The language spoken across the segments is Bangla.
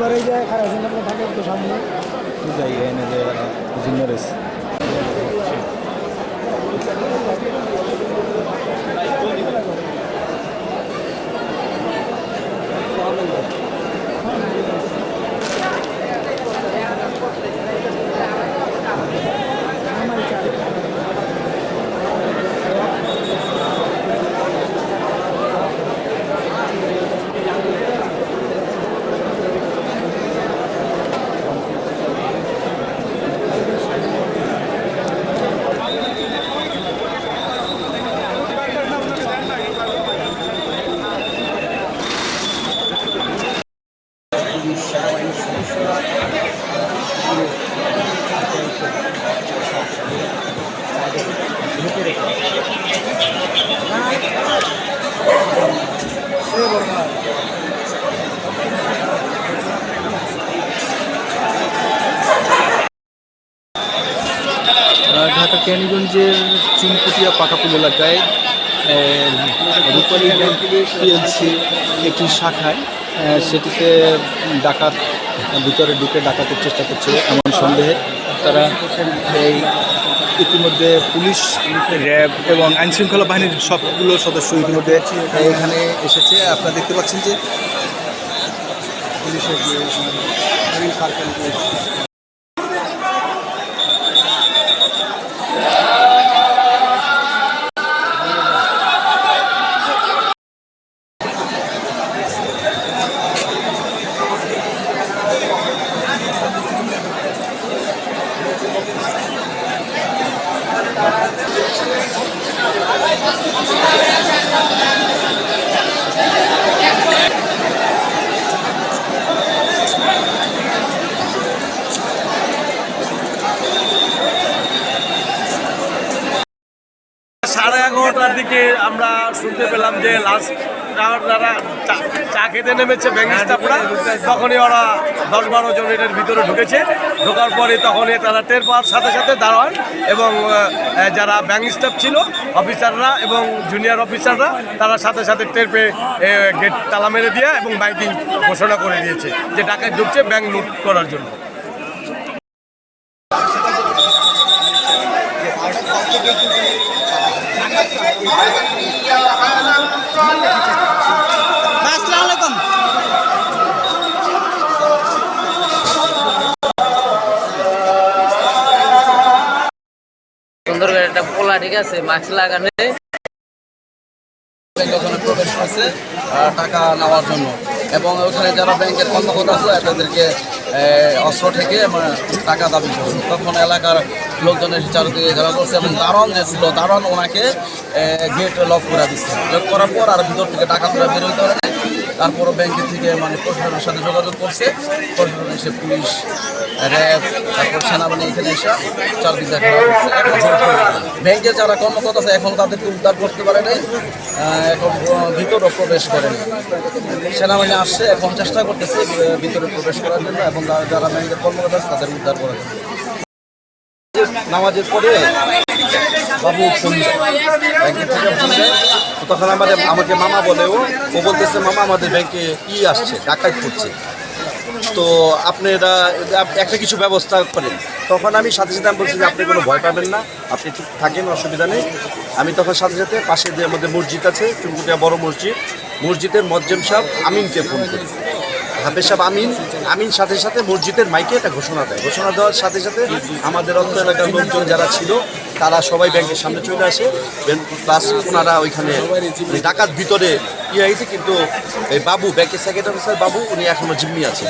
আপনার এই যে খারাপ আছেন আপনার থাকে একটু সামনে। যাই এনে যে জুনিয়র ঢাকা ক্যানিগঞ্জের চুনকুটিয়া পাকাপুল এলাকায় আহ, রূপালী ব্যাংক পিএলসি একটি শাখায় সেটিতে ডাকাত, ভিতরে ঢুকে ডাকাতের চেষ্টা করছে এমন সন্দেহে তারা এই ইতিমধ্যে পুলিশ র্যাব এবং আইনশৃঙ্খলা বাহিনীর সবগুলো সদস্য ইতিমধ্যে এখানে এসেছে। আপনারা দেখতে পাচ্ছেন যে পুলিশের সাড়ে এগারোটার দিকে আমরা শুনতে পেলাম যে লাস্ট যারা চা- খেতে নেমেছে ব্যাংক স্টাফরা তখনই ওরা দশ বারো জন এটার ভিতরে ঢুকেছে। ঢোকার পরে তখনই তারা টের পাওয়ার সাথে সাথে দাঁড়ান এবং যারা ব্যাংক স্টাফ ছিল অফিসাররা এবং জুনিয়র অফিসাররা তারা সাথে সাথে টের পেয়ে গেট তালা মেরে দিয়ে এবং মাইকিং ঘোষণা করে দিয়েছে যে টাকায় ঢুকছে ব্যাংক লুট করার জন্য। সুন্দর করে একটা পোলা ঠিক আছে মাস্ক লাগানো। ওখানে প্রবেশ করছে টাকা নেওয়ার জন্য। এবং ওখানে যারা ব্যাংকের কর্মকর্তা আছে তাদেরকে অস্ত্র থেকে মানে, টাকা দাবি করছে। তখন এলাকার লোকজনের চারদিকে ঘেরা করছে এবং দারণ যে ছিল দারণ ওনাকে গেট লক করে দিচ্ছে। লক করার পর আর ভিতর থেকে টাকা তোরা বেরোতে পারে। তারপরও ব্যাংকের থেকে মানে প্রশাসনের সাথে যোগাযোগ করছে। প্রশাসন এসে পুলিশ র্যাব তারপর সেনাবাহিনী এখানে এসে চারদিকে এখন ব্যাংকের যারা কর্মকর্তা আছে এখন তাদেরকে উদ্ধার করতে পারে নাই। এখন আহ, ভিতরও প্রবেশ করেনি সেনাবাহিনী আসছে এখন চেষ্টা করতেছে ভিতরে প্রবেশ করার জন্য এবং যারা- ব্যাংকের কর্মকর্তা আছে তাদের উদ্ধার করার জন্য। নামাজের পরে বাবু ব্যাংকের থেকে তখন আমাদের, আমাকে মামা বলে ও বলতেছে, মামা, আমাদের ব্যাংকে ই আসছে, ডাকাত করছে তো আপনারা আপ- একটা কিছু ব্যবস্থা করেন। তখন আমি সাথে সাথে আমি বলছি যে, আপনি কোনো ভয় পাবেন না, আপনি ঠিক থাকেন, অসুবিধা নেই। আমি তখন সাথে সাথে পাশে যে আমাদের মসজিদ আছে, চুনকুটিয়া বড় মসজিদ, মসজিদের মজ্জেম সাহেব আমিনকে ফোন করি। হাফেজ সাহেব আমিন আমিন সাথে সাথে মসজিদের মাইকে একটা ঘোষণা দেয়। ঘোষণা দেওয়ার সাথে সাথে আমাদের অর্থ এলাকার লোকজন যারা ছিল, তারা সবাই ব্যাংকের সামনে চলে আসে। প্লাস ওনারা ওইখানে মানে ডাকাত ভিতরে ইয়ে হয়েছে, কিন্তু এই বাবু, ব্যাংকের সেক্রেটারি অফিসার বাবু, উনি এখনও জিম্মি আছেন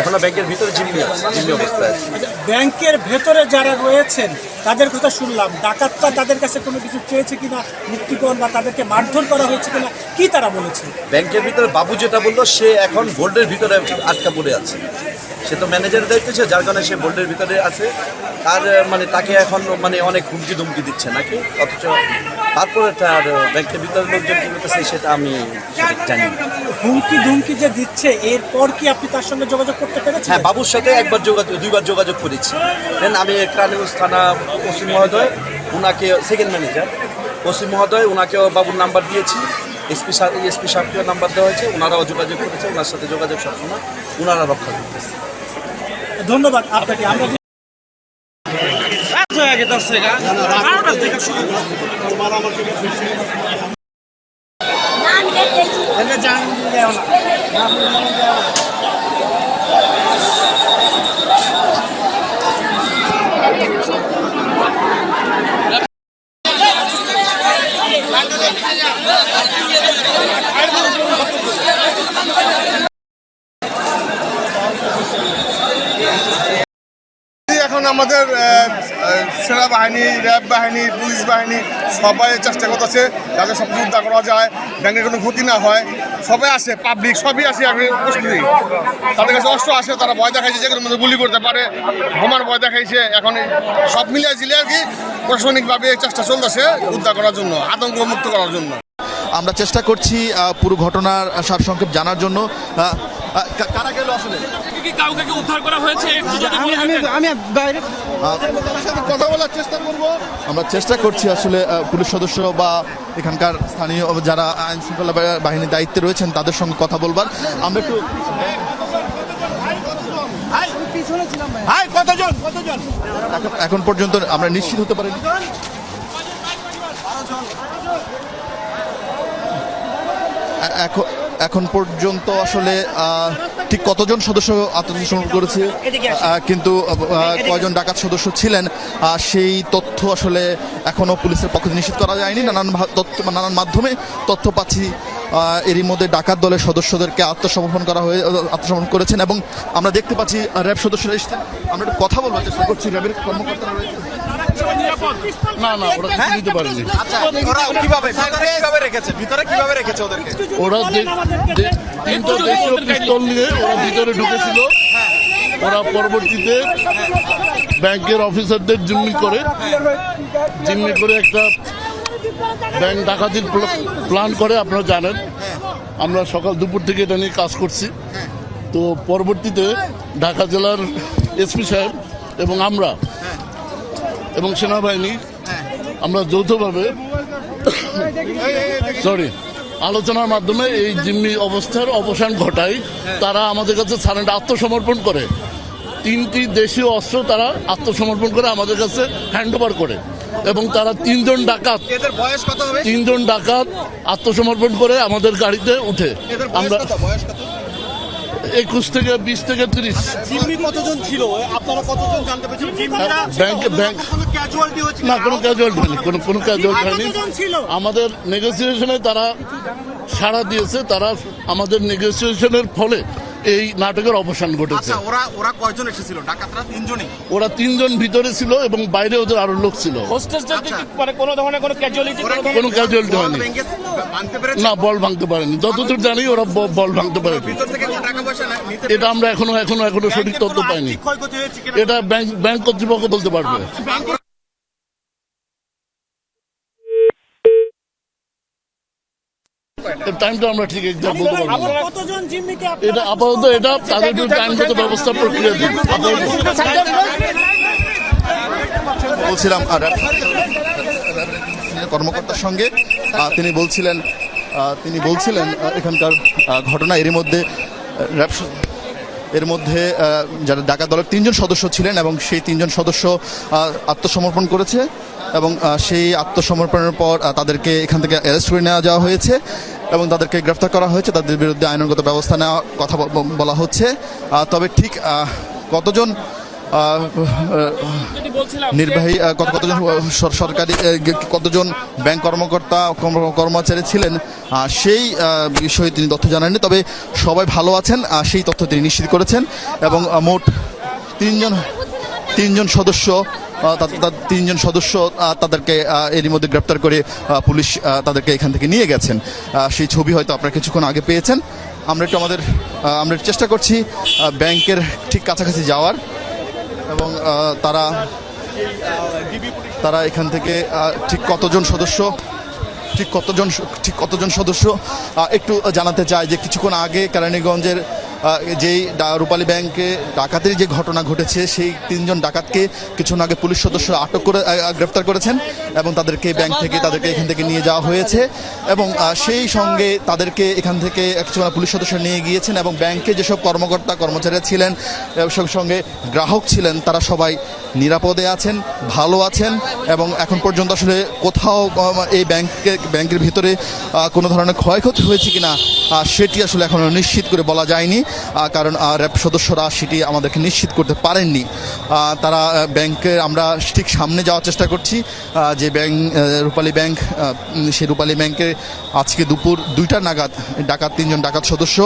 এখনও ব্যাংকের ভিতরে জিম্মি আছে, জিম্মি অবস্থায় আছে। ব্যাংকের ভেতরে যারা রয়েছেন তাদের কথা শুনলাম। ডাকাতটা তাদের কাছে কোনো কিছু চেয়েছে কিনা, মুক্তিপণ বা তাদেরকে মারধর করা হয়েছে কিনা, কি তারা বলেছে? ব্যাংকের ভিতরে বাবু যেটা বলল, সে এখন ভোল্ডের ভিতরে আটকা পড়ে আছে। সে তো ম্যানেজারের দায়িত্ব ছিল যার কারণে সে বোল্ডের ভিতরে আছে। তার মানে তাকে এখন মানে অনেক হুমকি ধুমকি দিচ্ছে নাকি? অথচ তারপরে তার ব্যাংকের ভিতরে লোকজন কি করতেছে সেটা আমি জানি হুমকি ধুমকি যে দিচ্ছে এরপর কি আপনি তার সঙ্গে যোগাযোগ করতে পেরেছেন? হ্যাঁ বাবুর সাথে একবার যোগাযোগ দুইবার যোগাযোগ করেছি। দেন আমি ক্রানিগঞ্জ থানা পশ্চিম মহোদয় ওনাকে সেকেন্ড ম্যানেজার পশ্চিম মহোদয় ওনাকেও বাবুর নাম্বার দিয়েছি। এসপি সাহেব এসপি সাহেবকে নাম্বার দেওয়া হয়েছে ওনারাও যোগাযোগ করেছে ওনার সাথে যোগাযোগ সবসময় ওনারা রক্ষা করতেছে। ধন্যবাদ আপনাকে আমরা যে- এখন আমাদের সেনাবাহিনী, র্যাব বাহিনী, পুলিশ বাহিনী সবাই চেষ্টা করতেছে যাতে সব কিছু উদ্ধার করা যায়, ব্যাংকের কোনো ক্ষতি না হয়। সবাই আসে পাবলিক সবই আসে, আমি উপস্থিতি তাদের কাছে অস্ত্র আসে, তারা ভয় দেখাইছে যেগুলোর মধ্যে গুলি করতে পারে। বোমার ভয় দেখাইছে, এখন সব মিলিয়ে জিলে আর কি প্রশাসনিকভাবে এই চেষ্টা চলতেছে উদ্ধার করার জন্য আতঙ্ক মুক্ত করার জন্য। আমরা চেষ্টা করছি পুরো ঘটনার সারসংক্ষেপ জানার জন্য। আহ, আহ, কা- কারা গেল আসলে? কথা বলার চেষ্টা করব। আমরা চেষ্টা করছি আসলে পুলিশ সদস্য বা এখানকার স্থানীয় যারা আইন শৃঙ্খলা বাহিনীর দায়িত্বে রয়েছেন তাদের সঙ্গে কথা বলবার। আমরা একটু এখন এখন পর্যন্ত আমরা নিশ্চিত হতে পারি এখন এখন পর্যন্ত আসলে ঠিক কতজন সদস্য আত্মসমর্পণ করেছে? কিন্তু কয়জন ডাকাত সদস্য ছিলেন? সেই তথ্য আসলে এখনও পুলিশের পক্ষ নিশ্চিত করা যায়নি। নানান তথ্য নানান মাধ্যমে তথ্য পাচ্ছি এরই মধ্যে ডাকাত দলের সদস্যদেরকে আত্মসমর্পণ করা হয়ে আত্মসমর্পণ করেছেন এবং আমরা দেখতে পাচ্ছি র্যাব সদস্যরা এসেছেন। আমরা একটু কথা বলবার চেষ্টা করছি। র্যাবের কর্মকর্তারা রয়েছেন। না না ওরা কিছু নিতে পারেনি। ওরা দে- দে- তিনটা দেশীয় পিস্তল নিয়ে ওরা ভিতরে ঢুকেছিল। ওরা পরবর্তীতে ব্যাংকের অফিসারদের জিম্মি করে জিম্মি করে একটা ব্যাংক ডাকাতির প্ল্যান করে আপনারা জানেন। আমরা সকাল দুপুর থেকে এটা নিয়ে কাজ করছি। তো পরবর্তীতে ঢাকা জেলার এসপি সাহেব এবং আমরা এবং সেনাবাহিনী আমরা যৌথভাবে সরি আলোচনার মাধ্যমে এই জিম্মি অবস্থার অবসান ঘটায় তারা আমাদের কাছে সারেন্ডার আত্মসমর্পণ করে। তিনটি দেশীয় অস্ত্র তারা আত্মসমর্পণ করে আমাদের কাছে হ্যান্ড ওভার করে। এবং তারা তিনজন ডাকাত তিনজন ডাকাত আত্মসমর্পণ করে আমাদের গাড়িতে উঠে। আমরা একুশ থেকে বিশ থেকে তিরিশ। জিম্মি কতজন ছিল? আপনারা কতজন জানতে পেরেছেন? না কোনো? ক্যাজুয়ালিটি হয়নি কোনো কোনো ক্যাজুয়ালিটি হয়নি। আমাদের নেগোসিয়েশনে তারা সাড়া দিয়েছে তারা আমাদের নেগোসিয়েশনের ফলে এই নাটকের অবসান ঘটেছে। আচ্ছা ওরা ওরা কয়জন এসেছিল? ডাকাতরা তিনজনই? ওরা তিনজন ভিতরে ছিল এবং বাইরে ওদের আরও লোক ছিল। মানে কোনো ধরনের কোনো ক্যাজুয়ালিটি ওরা কি কোনো casualty হয়নি। না বল ভাঙতে পারেনি। যতদূর জানি ওরা বল ভাঙতে নিতে এটা আমরা এখনও এখনও এখনও সঠিক তথ্য পাইনি? এটা ব্যাংক ব্যাংক কর্তৃপক্ষ বলতে পারবে। টাইমটা আমরা ঠিক এক্সাক্ট বলতে পারব এটা আপাতত এটা তাদের বিরুদ্ধে আইনগত ব্যবস্থা প্রক্রিয়া দিন। বলছিলাম কর্মকর্তার সঙ্গে তিনি বলছিলেন তিনি বলছিলেন এখানকার ঘটনা এরই মধ্যে এর মধ্যে যারা ডাকা দলের তিনজন সদস্য ছিলেন এবং সেই তিনজন সদস্য আত্মসমর্পণ করেছে এবং সেই আত্মসমর্পণের পর তাদেরকে এখান থেকে অ্যারেস্ট করে নেওয়া যাওয়া হয়েছে। এবং তাদেরকে গ্রেফতার করা হয়েছে। তাদের বিরুদ্ধে আইনগত ব্যবস্থা নেওয়া কথা বলা হচ্ছে। তবে ঠিক কতজন নির্বাহী কত কতজন সরকারি কতজন ব্যাংক কর্মকর্তা কর্মচারী ছিলেন সেই বিষয়ে তিনি তথ্য জানাননি। তবে সবাই ভালো আছেন সেই তথ্য তিনি নিশ্চিত করেছেন। এবং মোট তিনজন তিনজন সদস্য তিনজন সদস্য তাদেরকে এরই মধ্যে গ্রেপ্তার করে পুলিশ তাদেরকে এখান থেকে নিয়ে গেছেন। সেই ছবি হয়তো আপনারা কিছুক্ষণ আগে পেয়েছেন। আমরা একটু আমাদের আমরা চেষ্টা করছি ব্যাংকের ঠিক কাছাকাছি যাওয়ার এবং তারা তারা এখান থেকে ঠিক কতজন সদস্য, ঠিক কতজন ঠিক কতজন সদস্য একটু জানাতে চায় যে কিছুক্ষণ আগে কেরানীগঞ্জের যেই রূপালী ব্যাংকে ডাকাতের যে ঘটনা ঘটেছে, সেই তিনজন ডাকাতকে কিছুক্ষণ আগে পুলিশ সদস্য আটক করে গ্রেফতার করেছেন এবং তাদেরকে ব্যাংক থেকে, তাদেরকে এখান থেকে নিয়ে যাওয়া হয়েছে এবং সেই সঙ্গে তাদেরকে এখান থেকে কিছু পুলিশ সদস্য নিয়ে গিয়েছেন এবং ব্যাংকে যেসব কর্মকর্তা কর্মচারীরা ছিলেন এবং সঙ্গে গ্রাহক ছিলেন, তারা সবাই নিরাপদে আছেন, ভালো আছেন এবং এখন পর্যন্ত আসলে কোথাও এই ব্যাংকে, ব্যাংকের ভিতরে কোনো ধরনের ক্ষয়ক্ষতি হয়েছে কিনা সেটি আসলে এখনও নিশ্চিত করে বলা যায়নি। কারণ র্যাব সদস্যরা সেটি আমাদেরকে নিশ্চিত করতে পারেননি। তারা ব্যাংকের আমরা ঠিক সামনে যাওয়ার চেষ্টা করছি। যে ব্যাংক রূপালী ব্যাংক সেই রূপালী ব্যাংকে আজকে দুপুর দুইটা নাগাদ ডাকাত তিনজন ডাকাত সদস্য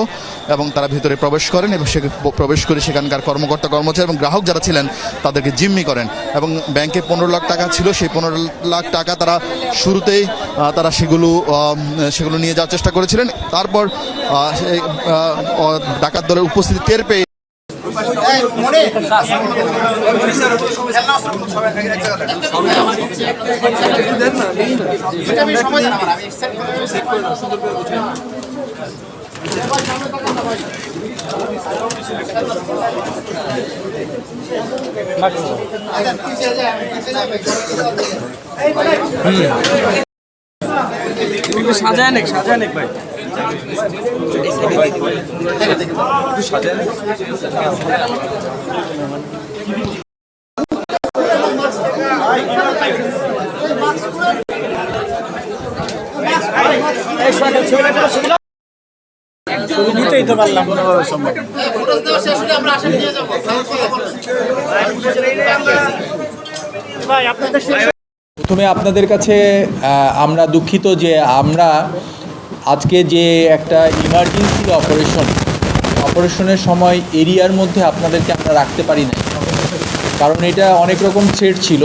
এবং তারা ভিতরে প্রবেশ করেন এবং সে প্রবেশ করে সেখানকার কর্মকর্তা কর্মচারী এবং গ্রাহক যারা ছিলেন তাদেরকে জিম্মি করেন এবং ব্যাংকে পনেরো লাখ টাকা ছিল সেই পনেরো লাখ টাকা তারা শুরুতেই তারা সেগুলো সেগুলো নিয়ে যাওয়ার চেষ্টা করেছিলেন। তারপর আহ, ডাকাত দলের উপস্থিতি টের পেয়ে সাজায় নেক সাজায় নেক ভাই। নিতেই তো পারলাম কোনোভাবে সম্ভব প্রথমে আপনাদের কাছে আমরা দুঃখিত যে আমরা আজকে যে একটা ইমার্জেন্সি অপারেশন অপারেশনের সময় এরিয়ার মধ্যে আপনাদেরকে আমরা রাখতে পারি না কারণ এটা অনেক রকম থ্রেড ছিল,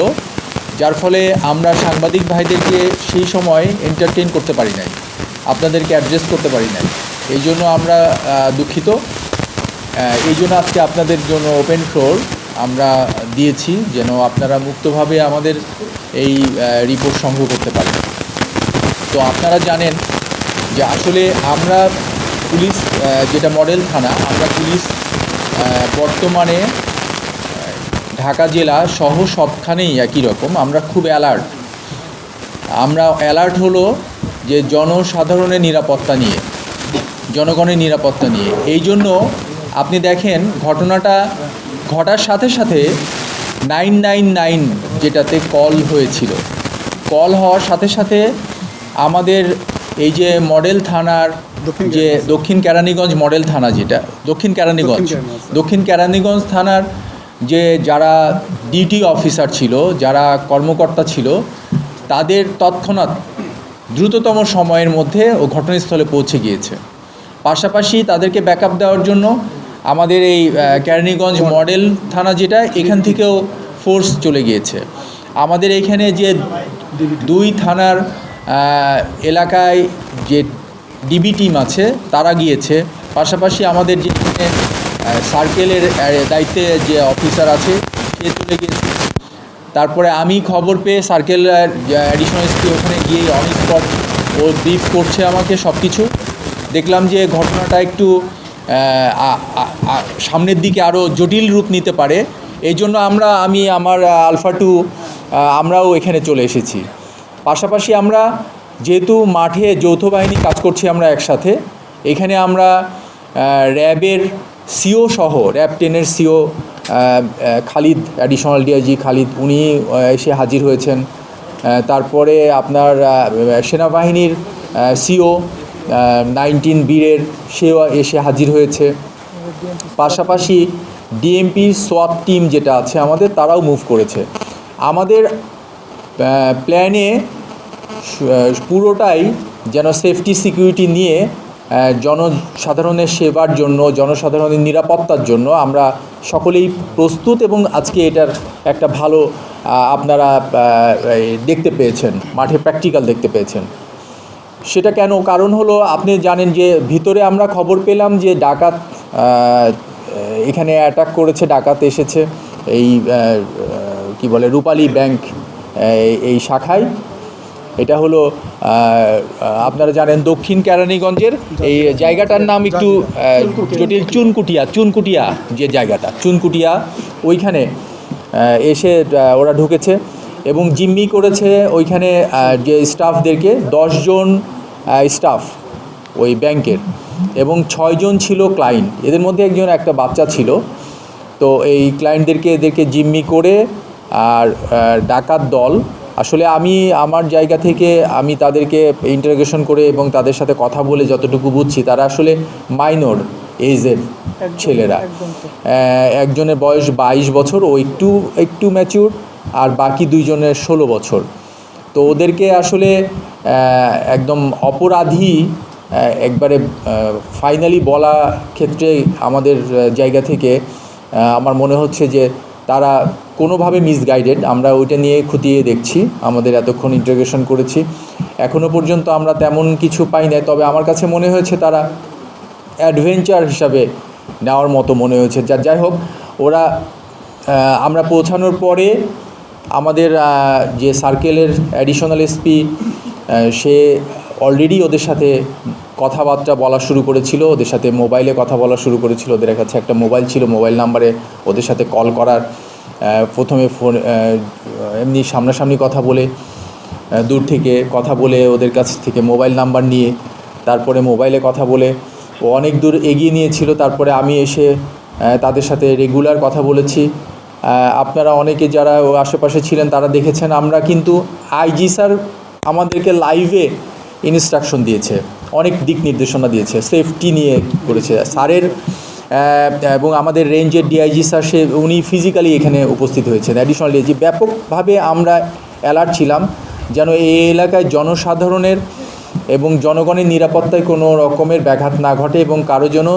যার ফলে আমরা সাংবাদিক ভাইদেরকে সেই সময় এন্টারটেন করতে পারি নাই, আপনাদেরকে অ্যাড্রেস করতে পারি নাই। এই জন্য আমরা দুঃখিত। এই জন্য আজকে আপনাদের জন্য ওপেন ফ্লোর আমরা দিয়েছি, যেন আপনারা মুক্তভাবে আমাদের এই রিপোর্ট সংগ্রহ করতে পারেন। তো আপনারা জানেন যে আসলে আমরা পুলিশ যেটা মডেল থানা, আমরা পুলিশ বর্তমানে ঢাকা জেলা সহ সবখানেই একই রকম। আমরা খুব অ্যালার্ট আমরা অ্যালার্ট হলো যে জনসাধারণের নিরাপত্তা নিয়ে, জনগণের নিরাপত্তা নিয়ে। এই জন্য আপনি দেখেন ঘটনাটা ঘটার সাথে সাথে নাইন নাইন নাইন যেটাতে কল হয়েছিল। কল হওয়ার সাথে সাথে আমাদের এই যে মডেল থানার যে দক্ষিণ কেরানীগঞ্জ মডেল থানা যেটা দক্ষিণ কেরানীগঞ্জ। দক্ষিণ কেরানীগঞ্জ। থানার যে যারা ডিটি অফিসার ছিল যারা কর্মকর্তা ছিল তাদের তৎক্ষণাৎ দ্রুততম সময়ের মধ্যে ও ঘটনাস্থলে পৌঁছে গিয়েছে। পাশাপাশি তাদেরকে ব্যাকআপ দেওয়ার জন্য আমাদের এই কেরানীগঞ্জ মডেল থানা যেটা এখান থেকেও ফোর্স চলে গিয়েছে। আমাদের এইখানে যে দুই থানার এলাকায় যে ডিবি টিম আছে, তারা গিয়েছে। পাশাপাশি আমাদের যে সার্কেলের দায়িত্বে যে অফিসার আছে, সে চলে গিয়েছে। তারপরে আমি খবর পেয়ে সার্কেল অ্যাডিশনাল এসপি ওখানে গিয়ে অন স্পট ও ব্রিফ করছে আমাকে সব কিছু দেখলাম যে ঘটনাটা একটু সামনের দিকে আরও জটিল রূপ নিতে পারে। এই জন্য আমরা, আমি আমার আলফা টু আমরাও এখানে চলে এসেছি। পাশাপাশি আমরা যেহেতু মাঠে যৌথ বাহিনী কাজ করছি আমরা একসাথে, এখানে আমরা র্যাবের সিও সহ, র্যাব টেনের CO Khalid additional DIG Khalid, উনি এসে হাজির হয়েছেন। তারপরে আপনার সেনাবাহিনীর সিও নাইনটিন বীরের সেও এসে হাজির হয়েছে। পাশাপাশি ডিএমপি সোয়াপ টিম যেটা আছে আমাদের, তারাও মুভ করেছে। আমাদের প্ল্যানে পুরোটাই যেন সেফটি সিকিউরিটি নিয়ে জনসাধারণের সেবার জন্য, জনসাধারণের নিরাপত্তার জন্য আমরা সকলেই প্রস্তুত এবং আজকে এটার একটা ভালো আপনারা দেখতে পেয়েছেন, মাঠে প্র্যাকটিক্যাল দেখতে পেয়েছেন। সেটা কেন? কারণ হলো আপনি জানেন যে ভিতরে আমরা খবর পেলাম যে ডাকাত এখানে অ্যাটাক করেছে, ডাকাত এসেছে, এই কি বলে, রূপালী ব্যাংক এই শাখায়। এটা হলো আপনারা জানেন দক্ষিণ কেরানীগঞ্জের এই জায়গাটার নাম একটু জটিল চুনকুটিয়া চুনকুটিয়া যে জায়গাটা, চুনকুটিয়া, ওইখানে এসে ওরা ঢুকেছে এবং জিম্মি করেছে ওইখানে যে স্টাফদেরকে, দশজন স্টাফ ওই ব্যাংকের এবং ছয়জন ছিল ক্লায়েন্ট। এদের মধ্যে একজন একটা বাচ্চা ছিল। তো এই ক্লায়েন্টদেরকে, এদেরকে জিম্মি করে আর ডাকাত দল আসলে আমি আমার জায়গা থেকে আমি তাদেরকে ইন্টারোগেশন করে এবং তাদের সাথে কথা বলে যতটুকু বুঝছি তারা আসলে মাইনর এজের ছেলেরা। একজনের বয়স বাইশ বছর ও একটু একটু ম্যাচিউর আর বাকি দুইজনের ষোলো বছর। তো ওদেরকে আসলে একদম অপরাধী একবারে ফাইনালি বলা ক্ষেত্রে আমাদের জায়গা থেকে আমার মনে হচ্ছে যে তারা কোনোভাবে মিসগাইডেড আমরা ওইটা নিয়ে খুঁটিয়ে দেখছি, আমাদের এতক্ষণ ইন্টারোগেশন করেছি। এখনও পর্যন্ত আমরা তেমন কিছু পাই নাই, তবে আমার কাছে মনে হয়েছে তারা অ্যাডভেঞ্চার হিসাবে নেওয়ার মতো মনে হয়েছে। যা, যাই হোক, ওরা আমরা পৌঁছানোর পরে আমাদের যে সার্কেলের অ্যাডিশনাল এসপি সে অলরেডি ওদের সাথে কথাবার্তা বলা শুরু করেছিল, ওদের সাথে মোবাইলে কথা বলা শুরু করেছিল, ওদের কাছে একটা মোবাইল ছিল মোবাইল নাম্বারে ওদের সাথে কল করার প্রথমে ফোন এমনি সামনাসামনি কথা বলে দূর থেকে কথা বলে ওদের কাছ থেকে মোবাইল নাম্বার নিয়ে, তারপরে মোবাইলে কথা বলে। ও অনেক দূর এগিয়ে নিয়েছিল, তারপরে আমি এসে তাদের সাথে রেগুলার কথা বলেছি। আপনারা অনেকে যারা ও আশেপাশে ছিলেন তারা দেখেছেন, আমরা কিন্তু আইজি স্যার আমাদেরকে লাইভে ইনস্ট্রাকশন দিয়েছে, অনেক দিক নির্দেশনা দিয়েছে সেফটি নিয়ে করেছে। স্যারের এবং আমাদের রেঞ্জের ডিআইজি স্যার সে, উনি ফিজিক্যালি এখানে উপস্থিত হয়েছেন। অ্যাডিশনাল ডিআইজি ব্যাপকভাবে আমরা অ্যালার্ট ছিলাম, যেন এই এলাকায় জনসাধারণের এবং জনগণের নিরাপত্তায় কোনো রকমের ব্যাঘাত না ঘটে এবং কারও যেন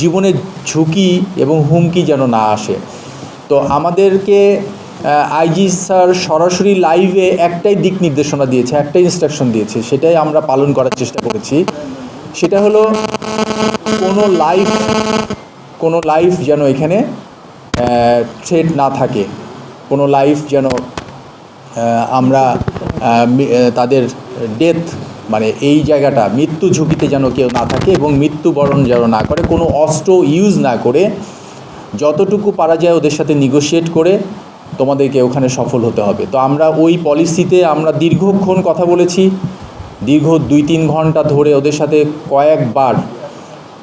জীবনের ঝুঁকি এবং হুমকি যেন না আসে। তো আমাদেরকে আইজি স্যার সরাসরি লাইভে একটাই দিক নির্দেশনা দিয়েছে একটাই ইনস্ট্রাকশন দিয়েছে, সেটাই আমরা পালন করার চেষ্টা করেছি। সেটা হলো কোনো লাইফ কোনো লাইফ যেন এখানে থ্রেট না থাকে। কোনো লাইফ যেন আমরা তাদের ডেথ মানে এই জায়গাটা, মৃত্যু ঝুঁকিতে যেন কেউ না থাকে এবং মৃত্যুবরণ যেন না করে, কোনো অস্ত্র ইউজ না করে, যতটুকু পারা যায় ওদের সাথে নিগোশিয়েট করে তোমাদেরকে ওখানে সফল হতে হবে। তো আমরা ওই পলিসিতে আমরা দীর্ঘক্ষণ কথা বলেছি। দীর্ঘ দুই তিন ঘণ্টা ধরে ওদের সাথে কয়েকবার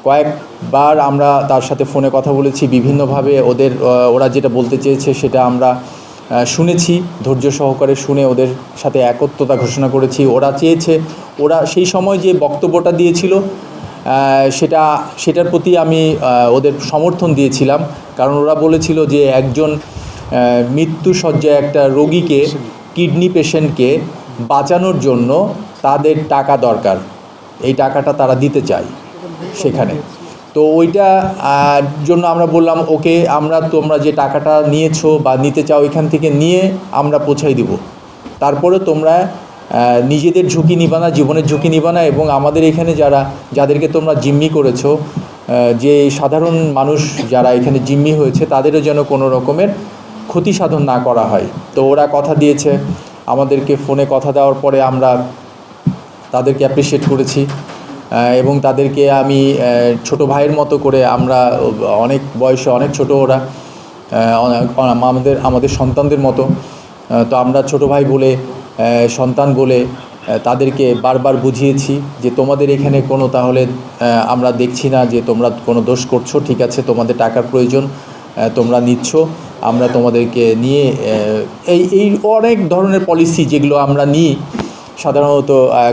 কয়েকবার আমরা তার সাথে ফোনে কথা বলেছি, বিভিন্নভাবে ওদের ওরা যেটা বলতে চেয়েছে সেটা আমরা শুনেছি, ধৈর্য সহকারে শুনে ওদের সাথে একত্রতা ঘোষণা করেছি। ওরা চেয়েছে, ওরা সেই সময় যে বক্তব্যটা দিয়েছিল সেটা, সেটার প্রতি আমি ওদের সমর্থন দিয়েছিলাম। কারণ ওরা বলেছিল যে একজন মৃত্যুসজ্জায় একটা রোগীকে, কিডনি পেশেন্টকে বাঁচানোর জন্য তাদের টাকা দরকার। এই টাকাটা তারা দিতে চায়। সেখানে। তো ওইটা জন্য আমরা বললাম, ওকে, আমরা, তোমরা যে টাকাটা নিয়েছো বা নিতে চাও এখান থেকে নিয়ে আমরা পৌঁছাই দিব। তারপরে তোমরা নিজেদের ঝুঁকি নিবা না, জীবনের ঝুঁকি নিবা না এবং আমাদের এখানে যারা, যাদেরকে তোমরা জিম্মি করেছ যে সাধারণ মানুষ যারা এখানে জিম্মি হয়েছে, তাদেরও যেন কোনো রকমের ক্ষতি সাধন না করা হয়। তো ওরা কথা দিয়েছে, আমাদেরকে ফোনে কথা দেওয়ার পরে আমরা তাদেরকে অ্যাপ্রিসিয়েট করেছি। এবং তাদেরকে আমি ছোট ভাইয়ের মতো করে আমরা অনেক বয়সে অনেক ছোট ওরা আমাদের আমাদের সন্তানদের মতো। তো আমরা ছোট ভাই বলে সন্তান বলে তাদেরকে বারবার বুঝিয়েছি যে তোমাদের এখানে কোনো, তাহলে আমরা দেখছি না যে তোমরা কোনো দোষ করছ, ঠিক আছে, তোমাদের টাকার প্রয়োজন তোমরা নিচ্ছ, আমরা তোমাদেরকে নিয়ে এই এই অনেক ধরনের পলিসি যেগুলো আমরা নিই সাধারণত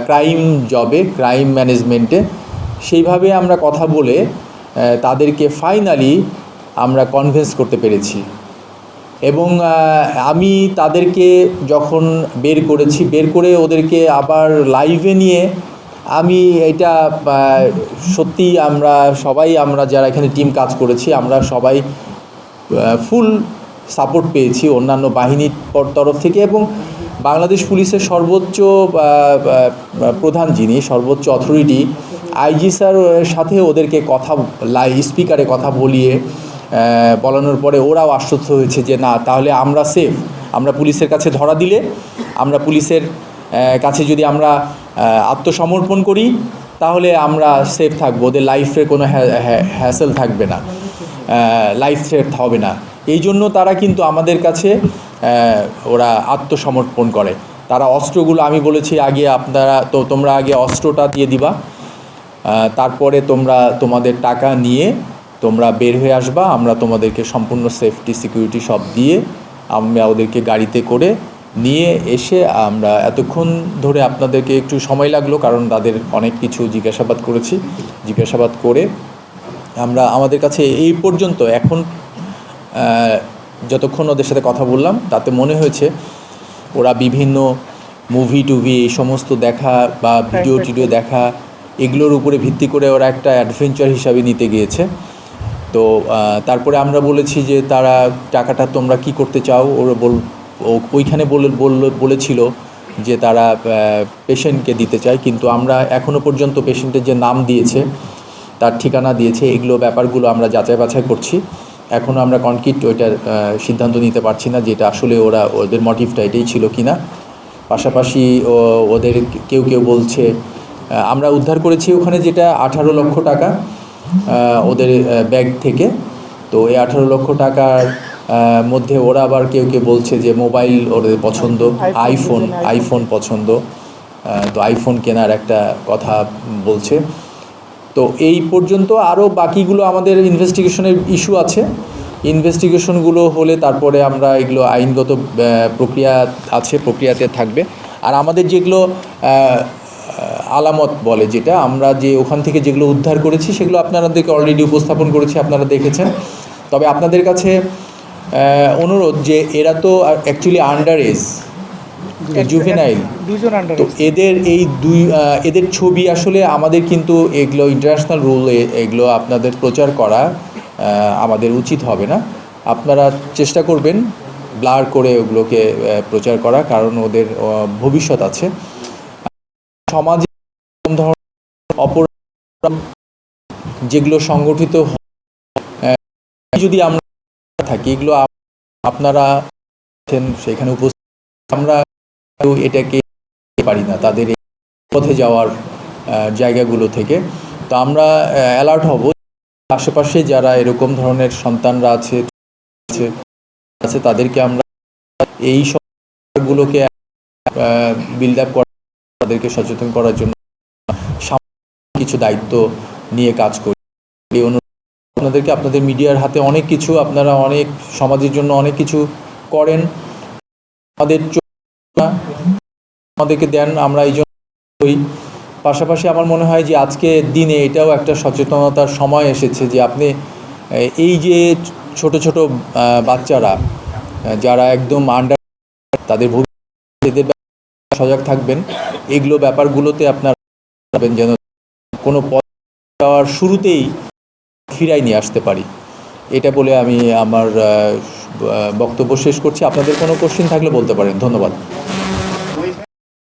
ক্রাইম জবে ক্রাইম ম্যানেজমেন্টে সেইভাবে আমরা কথা বলে তাদেরকে ফাইনালি আমরা কনভিন্স করতে পেরেছি। এবং আমি তাদেরকে যখন বের করেছি, বের করে ওদেরকে আবার লাইভে নিয়ে আমি এটা সত্যি আমরা সবাই, আমরা যারা এখানে টিম কাজ করেছি, আমরা সবাই ফুল সাপোর্ট পেয়েছি অন্যান্য বাহিনীর তরফ থেকে এবং বাংলাদেশ পুলিশের সর্বোচ্চ প্রধান যিনি, সর্বোচ্চ অথরিটি আইজি স্যার সাথে ওদেরকে কথা, লাই স্পিকারে কথা বলিয়ে বলানোর পরে ওরাও আশ্বস্ত হয়েছে যে না, তাহলে আমরা সেফ আমরা পুলিশের কাছে ধরা দিলে, আমরা পুলিশের কাছে যদি আমরা আত্মসমর্পণ করি, তাহলে আমরা সেফ থাকব। ওদের লাইফের কোনো হ্যাসেল থাকবে না লাইফ সেফ হবে না। এই জন্য তারা কিন্তু আমাদের কাছে ওরা আত্মসমর্পণ করে। তারা অস্ত্রগুলো, আমি বলেছি আগে আপনারা, তো তোমরা আগে অস্ত্রটা দিয়ে দিবা তারপরে তোমরা তোমাদের টাকা নিয়ে তোমরা বের হয়ে আসবা, আমরা তোমাদেরকে সম্পূর্ণ সেফটি সিকিউরিটি সব দিয়ে আমরা ওদেরকে গাড়িতে করে নিয়ে এসে আমরা এতক্ষণ ধরে আপনাদেরকে একটু সময় লাগল, কারণ তাদের অনেক কিছু জিজ্ঞাসাবাদ করেছি। জিজ্ঞাসাবাদ করে আমরা আমাদের কাছে এই পর্যন্ত, এখন যতক্ষণ ওদের সাথে কথা বললাম তাতে মনে হয়েছে ওরা বিভিন্ন মুভি টুভি এই সমস্ত দেখা বা ভিডিও টিডিও দেখা এগুলোর উপরে ভিত্তি করে ওরা একটা অ্যাডভেঞ্চার হিসাবে নিতে গিয়েছে। তো তারপরে আমরা বলেছি যে তারা টাকাটা তোমরা কি করতে চাও? ওরা বল ওইখানে বলে বলল- বলেছিল যে তারা পেশেন্টকে দিতে চায় কিন্তু আমরা এখনও পর্যন্ত পেশেন্টের যে নাম দিয়েছে তার ঠিকানা দিয়েছে এগুলো ব্যাপারগুলো আমরা যাচাই বাছাই করছি। এখনও আমরা কনক্রিট ওইটার সিদ্ধান্ত নিতে পারছি না যেটা আসলে ওরা ওদের মোটিভটা এটাই ছিল কি না পাশাপাশি ওদের কেউ কেউ বলছে আমরা উদ্ধার করেছি ওখানে যেটা আঠারো লক্ষ টাকা ওদের ব্যাগ থেকে। তো এই আঠারো লক্ষ টাকার মধ্যে ওরা আবার কেউ কেউ বলছে যে মোবাইল ওদের পছন্দ আইফোন আইফোন পছন্দ তো আইফোন কেনার একটা কথা বলছে। তো এই পর্যন্ত আরও বাকিগুলো আমাদের ইনভেস্টিগেশনের ইস্যু আছে। ইনভেস্টিগেশনগুলো হলে তারপরে আমরা এগুলো আইনগত প্রক্রিয়া আছে, প্রক্রিয়াতে থাকবে। আর আমাদের যেগুলো আলামত বলে যেটা, আমরা যে ওখান থেকে যেগুলো উদ্ধার করেছি, সেগুলো আপনাদেরকে অলরেডি উপস্থাপন করেছি, আপনারা দেখেছেন। তবে আপনাদের কাছে অনুরোধ যে এরা তো অ্যাকচুয়ালি আন্ডার এজ জুভেনাইল তো এদের এই দুই এদের ছবি আসলে আমাদের কিন্তু এগুলো ইন্টারন্যাশনাল রুল এগুলো আপনাদের প্রচার করা আমাদের উচিত হবে না। আপনারা চেষ্টা করবেন ব্লার করে ওগুলোকে প্রচার করা কারণ ওদের ভবিষ্যৎ আছে। সমাজে অপরাধ যেগুলো সংগঠিত যদি আমরা থাকি এগুলো আপনারা সেখানে উপস্থিত আমরা এটাকে পারি না, তাদের পথে যাওয়ার জায়গাগুলো থেকে। তো আমরা অ্যালার্ট হব। আশেপাশে যারা এরকম ধরনের সন্তানরা আছে, আছে- তাদেরকে আমরা এই সবগুলোকে বিল্ড আপ করা, তাদেরকে সচেতন করার জন্য কিছু দায়িত্ব নিয়ে কাজ করি। এই আপনাদেরকে আপনাদের মিডিয়ার হাতে অনেক কিছু, আপনারা অনেক, সমাজের জন্য অনেক কিছু করেন। আমাদের আমাদেরকে দেন, আমরা এই জন্য করি। পাশাপাশি আমার মনে হয় যে আজকে দিনে এটাও একটা সচেতনতার সময় এসেছে যে আপনি এই যে ছোট ছোট বাচ্চারা, যারা একদম আন্ডার তাদের ভবিষ্যতের ব্যাপারে সজাগ থাকবেন এগুলো ব্যাপারগুলোতে আপনার যেন কোনো পথ যাওয়ার শুরুতেই ফিরাই নিয়ে আসতে পারি এটা বলে আমি আমার বক্তব্য শেষ করছি। আপনাদের কোনো কোশ্চেন থাকলে বলতে পারেন। ধন্যবাদ।